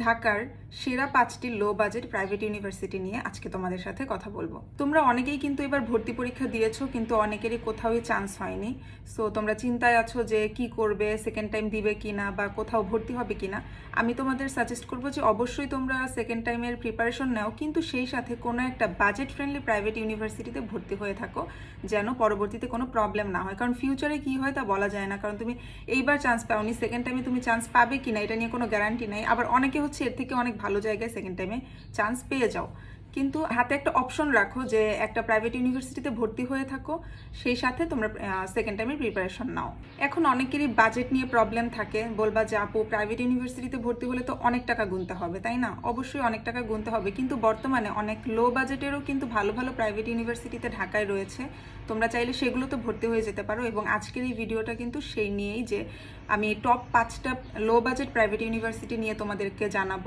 ঢাকার সেরা পাঁচটি লো বাজেট প্রাইভেট ইউনিভার্সিটি নিয়ে আজকে তোমাদের সাথে কথা বলব। তোমরা অনেকেই কিন্তু এবার ভর্তি পরীক্ষা দিয়েছ, কিন্তু অনেকেরই কোথাওই চান্স হয়নি। সো তোমরা চিন্তায় আছো যে কি করবে সেকেন্ড টাইম দিবে কিনা বা কোথাও ভর্তি হবে কিনা। আমি তোমাদের সাজেস্ট করব যে অবশ্যই তোমরা সেকেন্ড টাইমের প্রিপারেশন নাও, কিন্তু সেই সাথে কোনো একটা বাজেট ফ্রেন্ডলি প্রাইভেট ইউনিভার্সিটিতে ভর্তি হয়ে থাকো, যেন পরবর্তীতে কোনো প্রবলেম না হয়। কারণ ফিউচারে কি হয় তা বলা যায় না, কারণ তুমি এইবার চান্স পাওনি সেকেন্ড টাইমে তুমি চান্স পাবে কিনা, এটা নিয়ে কোনো গ্যারান্টি নাই। আবার অনেকে হচ্ছে এর থেকে অনেক ভালো জায়গায় সেকেন্ড টাইমে চান্স পেয়ে যাও। কিন্তু হাতে একটা অপশন রাখো যে একটা প্রাইভেট ইউনিভার্সিটিতে ভর্তি হয়ে থাকো, সেই সাথে তোমরা সেকেন্ড টাইমের প্রিপারেশন নাও। এখন অনেকেরই বাজেট নিয়ে প্রবলেম থাকে, বলবা যে আপু প্রাইভেট ইউনিভার্সিটিতে ভর্তি হলে তো অনেক টাকা গুনতে হবে, তাই না? অবশ্যই অনেক টাকা গুনতে হবে, কিন্তু বর্তমানে অনেক লো বাজেটেরও কিন্তু ভালো ভালো প্রাইভেট ইউনিভার্সিটিতে ঢাকায় রয়েছে। তোমরা চাইলে সেগুলো তো ভর্তি হয়ে যেতে পারো এবং আজকের এই ভিডিওটা কিন্তু সেই নিয়েই যে আমি টপ পাঁচটা লো বাজেট প্রাইভেট ইউনিভার্সিটি নিয়ে তোমাদেরকে জানাব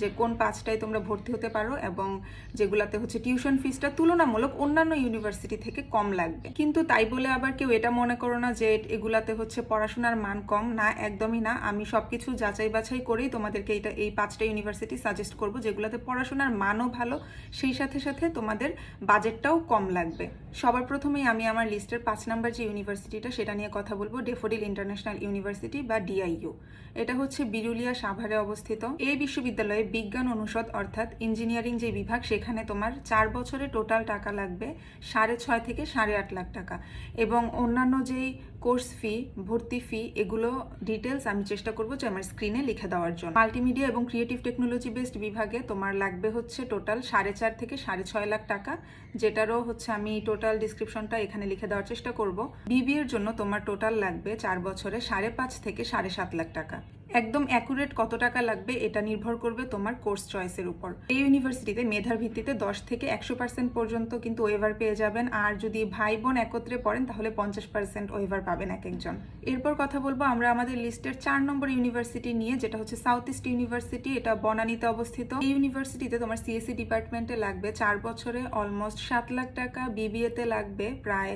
যে কোন পাঁচটায় তোমরা ভর্তি হতে পারো এবং যেগুলাতে হচ্ছে টিউশন ফিসটা তুলনামূলক অন্যান্য ইউনিভার্সিটি থেকে কম লাগবে। কিন্তু তাই বলে আবার কেউ এটা মনে করো না যে এগুলাতে হচ্ছে পড়াশোনার মান কম। না, একদমই না। আমি সবকিছু যাচাই বাছাই করেই তোমাদেরকে এটা এই পাঁচটা ইউনিভার্সিটি সাজেস্ট করব যেগুলাতে পড়াশোনার মানও ভালো, সেই সাথে সাথে তোমাদের বাজেটটাও কম লাগবে। সবার প্রথমেই আমি আমার লিস্টের পাঁচ নাম্বার যে ইউনিভার্সিটিটা, সেটা নিয়ে কথা বলব, ডেফোডিল ইন্টারন্যাশনাল ইউনিভার্সিটি বা ডিআইইউ। এটা হচ্ছে বিরুলিয়া সাভারে অবস্থিত। এই বিশ্ববিদ্যালয়ে বিজ্ঞান অনুষদ, অর্থাৎ ইঞ্জিনিয়ারিং যে বিভাগ সেখানে তোমার চার বছরে টোটাল টাকা লাগবে সাড়ে ছয় থেকে সাড়ে আট লাখ টাকা। এবং অন্যান্য যেই কোর্স ফি ভর্তি ফি এগুলো ডিটেলস আমি চেষ্টা করব যে আমার স্ক্রিনে লিখে দেওয়ার জন্য। মাল্টিমিডিয়া এবং ক্রিয়েটিভ টেকনোলজি বেসড বিভাগে তোমার লাগবে হচ্ছে টোটাল সাড়ে চার থেকে সাড়ে ছয় লাখ টাকা, যেটারও হচ্ছে আমি টোটাল ডিসক্রিপশনটা এখানে লিখে দেওয়ার চেষ্টা করব। বিবিএর জন্য তোমার টোটাল লাগবে চার বছরে সাড়ে পাঁচ থেকে সাড়ে সাত লাখ টাকা। একদম অ্যাকুরেট কত টাকা লাগবে এটা নির্ভর করবে তোমার কোর্স চয়েসের উপর। এই ইউনিভার্সিটিতে মেধার ভিত্তিতে দশ থেকে একশো পার্সেন্ট পর্যন্ত কিন্তু ওয়েভার পেয়ে যাবেন। আর যদি ভাই বোন একত্রে পড়েন, তাহলে পঞ্চাশ পার্সেন্ট ওয়েভার পাবেন এক একজন। এরপর কথা বলব আমরা আমাদের লিস্টের চার নম্বর ইউনিভার্সিটি নিয়ে, যেটা হচ্ছে সাউথ ইস্ট ইউনিভার্সিটি এটা বনানীতে অবস্থিত। এই ইউনিভার্সিটিতে তোমার সিএসসি ডিপার্টমেন্টে লাগবে চার বছরে অলমোস্ট সাত লাখ টাকা বিবিএতে লাগবে প্রায়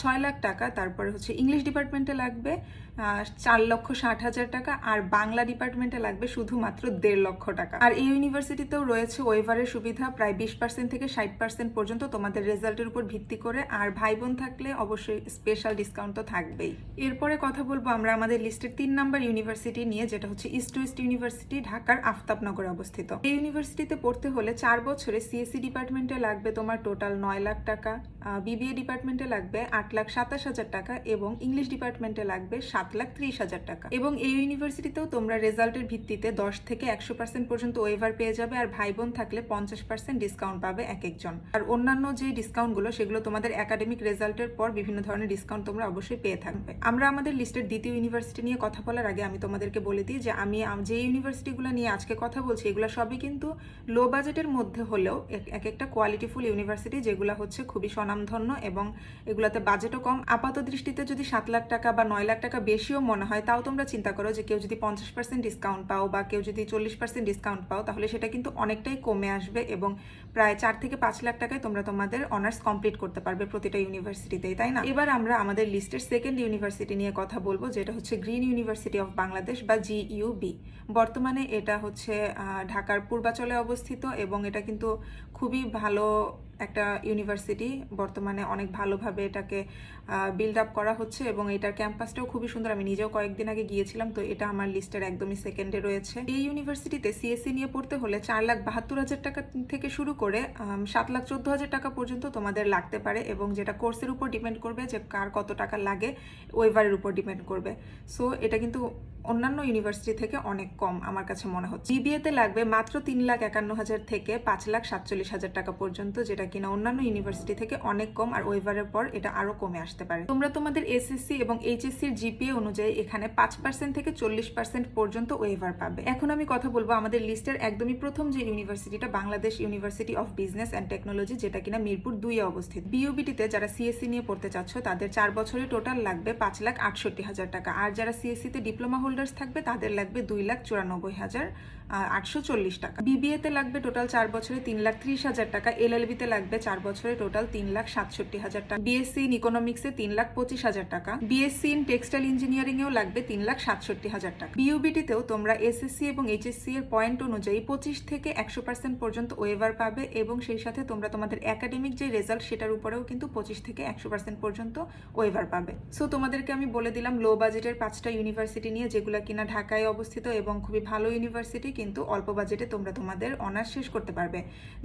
ছয় লাখ টাকা। তারপরে হচ্ছে ইংলিশ ডিপার্টমেন্টে লাগবে চার লক্ষ ষাট হাজার টাকা। আর বাংলা ডিপার্টমেন্টে লাগবে শুধুমাত্র দেড় লক্ষ টাকা। আর এই ইউনিভার্সিটিতেও রয়েছে ওয়েভারের সুবিধা, প্রায় বিশ পার্সেন্ট থেকে ষাট পার্সেন্ট পর্যন্ত তোমাদের রেজাল্টের উপর ভিত্তি করে। আর ভাই বোন থাকলে অবশ্যই স্পেশাল ডিসকাউন্ট তো থাকবেই। এরপরে কথা বলব আমরা আমাদের লিস্টের তিন নাম্বার ইউনিভার্সিটি নিয়ে, যেটা হচ্ছে ইস্ট ওয়েস্ট ইউনিভার্সিটি ঢাকার আফতাবনগরে অবস্থিত। এই ইউনিভার্সিটিতে পড়তে হলে চার বছরে সিএসসি ডিপার্টমেন্টে লাগবে তোমার টোটাল নয় লাখ টাকা বিবিএ ডিপার্টমেন্টে লাগবে আট লাখ সাতাশ হাজার টাকা এবং ইংলিশ ডিপার্টমেন্টে লাগবে সাত লাখ ত্রিশ হাজার টাকা। এবং এই ইউনিভার্সিটিতেও তোমরা রেজাল্টের ভিত্তিতে দশ থেকে একশো পার্সেন্ট পর্যন্ত ওয়েভার পেয়ে যাবে আর ভাই বোন থাকলে পঞ্চাশ পার্সেন্ট ডিসকাউন্ট পাবে এক একজন। আর অন্যান্য যে ডিসকাউন্টগুলো সেগুলো তোমাদের একাডেমিক রেজাল্টের পর বিভিন্ন ধরনের ডিসকাউন্ট তোমরা অবশ্যই পেয়ে থাকবে। আমরা আমাদের লিস্টের দ্বিতীয় ইউনিভার্সিটি নিয়ে কথা বলার আগে আমি তোমাদেরকে বলে দিই যে, আমি যে ইউনিভার্সিটিগুলো নিয়ে আজকে কথা বলছি, এগুলো সবই কিন্তু লো বাজেটের মধ্যে হলেও এক একটা কোয়ালিটিফুল ইউনিভার্সিটি যেগুলো হচ্ছে খুবই স্বনামধন্য এবং এগুলাতে বাজেটও কম। আপাত দৃষ্টিতে যদি সাত লাখ টাকা বা নয় লাখ টাকা বেশিও মনে হয়, তাও তোমরা চিন্তা করো যে কেউ যদি পঞ্চাশ পার্সেন্ট ডিসকাউন্ট পাও বা কেউ যদি চল্লিশ পার্সেন্ট ডিসকাউন্ট পাও, তাহলে সেটা কিন্তু অনেকটাই কমে আসবে এবং প্রায় চার থেকে পাঁচ লাখ টাকায় তোমরা তোমাদের অনার্স কমপ্লিট করতে পারবে প্রতিটা ইউনিভার্সিটিতেই তাই না? এবার আমরা আমাদের লিস্টের সেকেন্ড ইউনিভার্সিটি নিয়ে কথা বলব, যেটা হচ্ছে গ্রিন ইউনিভার্সিটি অফ বাংলাদেশ বা জিইউবি বর্তমানে এটা হচ্ছে ঢাকার পূর্বাচলে অবস্থিত এবং এটা কিন্তু খুবই ভালো একটা ইউনিভার্সিটি বর্তমানে অনেক ভালোভাবে এটাকে বিল্ড আপ করা হচ্ছে এবং এটার ক্যাম্পাসটাও খুবই সুন্দর। আমি নিজেও কয়েকদিন আগে গিয়েছিলাম, তো এটা আমার লিস্টের একদমই সেকেন্ডে রয়েছে। এই ইউনিভার্সিটিতে সিএসসি নিয়ে পড়তে হলে চার লাখ বাহাত্তর হাজার টাকা থেকে শুরু করে সাত লাখ চোদ্দ হাজার টাকা পর্যন্ত তোমাদের লাগতে পারে এবং যেটা কোর্সের উপর ডিপেন্ড করবে যে কার কত টাকা লাগে ওয়েভারের উপর ডিপেন্ড করবে। সো এটা কিন্তু অন্যান্য ইউনিভার্সিটি থেকে অনেক কম আমার কাছে মনে হচ্ছে। বিবিএতে লাগবে মাত্র তিন লাখ একান্ন হাজার থেকে পাঁচ লাখ সাতচল্লিশ হাজার টাকা পর্যন্ত, যেটা কিনা অন্যান্য ইউনিভার্সিটি থেকে অনেক কম আর ওয়েভারের পর এটা আরও কমে আসতে পারে। তোমরা তোমাদের এসএসসি এবং এইচএসসির জিপিএ অনুযায়ী এখানে পাঁচ পার্সেন্ট থেকে চল্লিশ পার্সেন্ট পর্যন্ত ওয়েভার পাবে। এখন আমি কথা বলব আমাদের লিস্টের একদমই প্রথম যে ইউনিভার্সিটিটা Bangladesh university of business and technology যেটা কিনা মিরপুর দুইয়ে অবস্থিত। বিউবিটিতে যারা সিএসসি নিয়ে পড়তে চাচ্ছ, তাদের চার বছরে টোটাল লাগবে পাঁচ লাখ আটষট্টি হাজার টাকা। আর যারা সিএসসিতে ডিপ্লোমা হোল্ডার্স থাকবে তাদের লাগবে দুই লাখ চুরানব্বই হাজার আটশো চল্লিশ টাকা। বিবিএতে লাগবে টোটাল চার বছরে তিন লাখ ত্রিশ হাজার টাকা এলএলবিতে লাগবে চার বছরে টোটাল তিন লাখ সাতষট্টি হাজার টাকা। বিএসসি ইন ইকোনমিক্সে তিন লাখ পঁচিশ হাজার টাকা। বিএসসি ইন টেক্সটাইল ইঞ্জিনিয়ারিং এও লাগবে তিন লাখ সাতষট্টি হাজার টাকা। বিউবিটিতেও তোমরা এসএসসি এবং এইচএসসি এর পয়েন্ট অনুযায়ী পঁচিশ থেকে একশো পার্সেন্ট পর্যন্ত ওয়েভার পাবে এবং সেই সাথে তোমরা তোমাদের একাডেমিক যে রেজাল্ট সেটার উপরেও কিন্তু পঁচিশ থেকে একশো পার্সেন্ট পর্যন্ত ওয়েভার পাবে। সো তোমাদেরকে আমি বলে দিলাম লো বাজেটের পাঁচটা ইউনিভার্সিটি নিয়ে যেগুলো কিনা ঢাকায় অবস্থিত এবং খুবই ভালো ইউনিভার্সিটি কিন্তু অল্প বাজেটে তোমরা তোমাদের অনার্স শেষ করতে পারবে।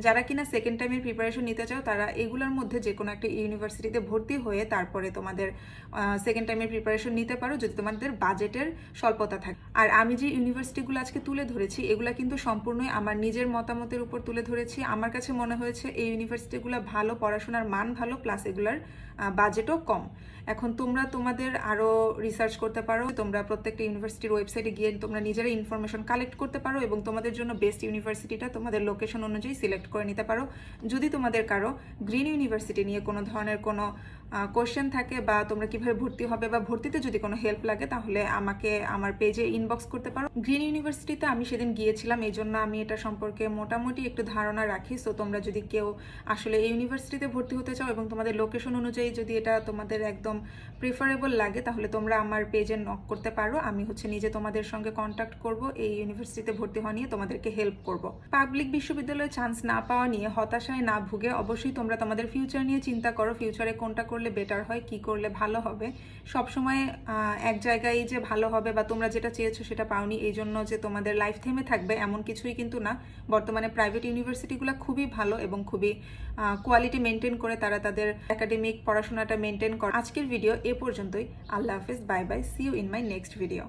যারা কিনা সেকেন্ড টাইমের প্রিপারেশন নিতে চাও, তারা এগুলোর মধ্যে যে কোনো একটা ইউনিভার্সিটিতে ভর্তি হয়ে তারপরে তোমাদের সেকেন্ড টাইমের প্রিপারেশন নিতে পারো যদি তোমাদের বাজেটের স্বল্পতা থাকে। আর আমি যে ইউনিভার্সিটিগুলো আজকে তুলে ধরেছি, এগুলো কিন্তু সম্পূর্ণই আমার নিজের মতামতের উপর তুলে ধরেছি। আমার কাছে মনে হয়েছে এই ইউনিভার্সিটিগুলো ভালো পড়াশোনার মান ভালো প্লাস এগুলার বাজেটও কম। এখন তোমরা তোমাদের আরও রিসার্চ করতে পারো, তোমরা প্রত্যেকটা ইউনিভার্সিটির ওয়েবসাইটে গিয়ে তোমরা নিজেরা ইনফরমেশন কালেক্ট করতে পারো এবং তোমাদের জন্য বেস্ট ইউনিভার্সিটিটা তোমাদের লোকেশন অনুযায়ী সিলেক্ট করে নিতে পারো। যদি তোমাদের কারও গ্রিন ইউনিভার্সিটি নিয়ে কোনো ধরনের কোনো কোশ্চেন থাকে বা তোমরা কীভাবে ভর্তি হবে বা ভর্তিতে যদি কোনো হেল্প লাগে, তাহলে আমাকে আমার পেজে ইনবক্স করতে পারো। গ্রিন ইউনিভার্সিটিতে আমি সেদিন গিয়েছিলাম, এই জন্য আমি এটা সম্পর্কে মোটামুটি একটু ধারণা রাখি। সো তোমরা যদি কেউ আসলে এই ইউনিভার্সিটিতে ভর্তি হতে চাও এবং তোমাদের লোকেশন অনুযায়ী যদি এটা তোমাদের একদম প্রিফারেবল লাগে, তাহলে তোমরা আমার পেজে নক করতে পারো। আমি হচ্ছে নিজে তোমাদের সঙ্গে কন্ট্যাক্ট করব, এই ইউনিভার্সিটিতে ভর্তি হওয়া নিয়ে তোমাদেরকে হেল্প করব। পাবলিক বিশ্ববিদ্যালয়ে চান্স না পাওয়া নিয়ে হতাশায় না ভুগে অবশ্যই তোমরা তোমাদের ফিউচার নিয়ে চিন্তা করো ফিউচারে কোনটা করলে বেটার হয়, কি করলে ভালো হবে। সবসময় সময় এক জায়গায় যে ভালো হবে বা তোমরা যেটা চেয়েছো সেটা পাওনি, এই জন্য যে তোমাদের লাইফ থেমে থাকবে এমন কিছুই কিন্তু না। বর্তমানে প্রাইভেট ইউনিভার্সিটিগুলো খুবই ভালো এবং খুবই কোয়ালিটি মেনটেন করে তারা তাদের একাডেমিক পড়াশোনাটা মেনটেন করে আজকের ভিডিও এ পর্যন্তই। আল্লাহ হাফেজ bye bye see you in my next video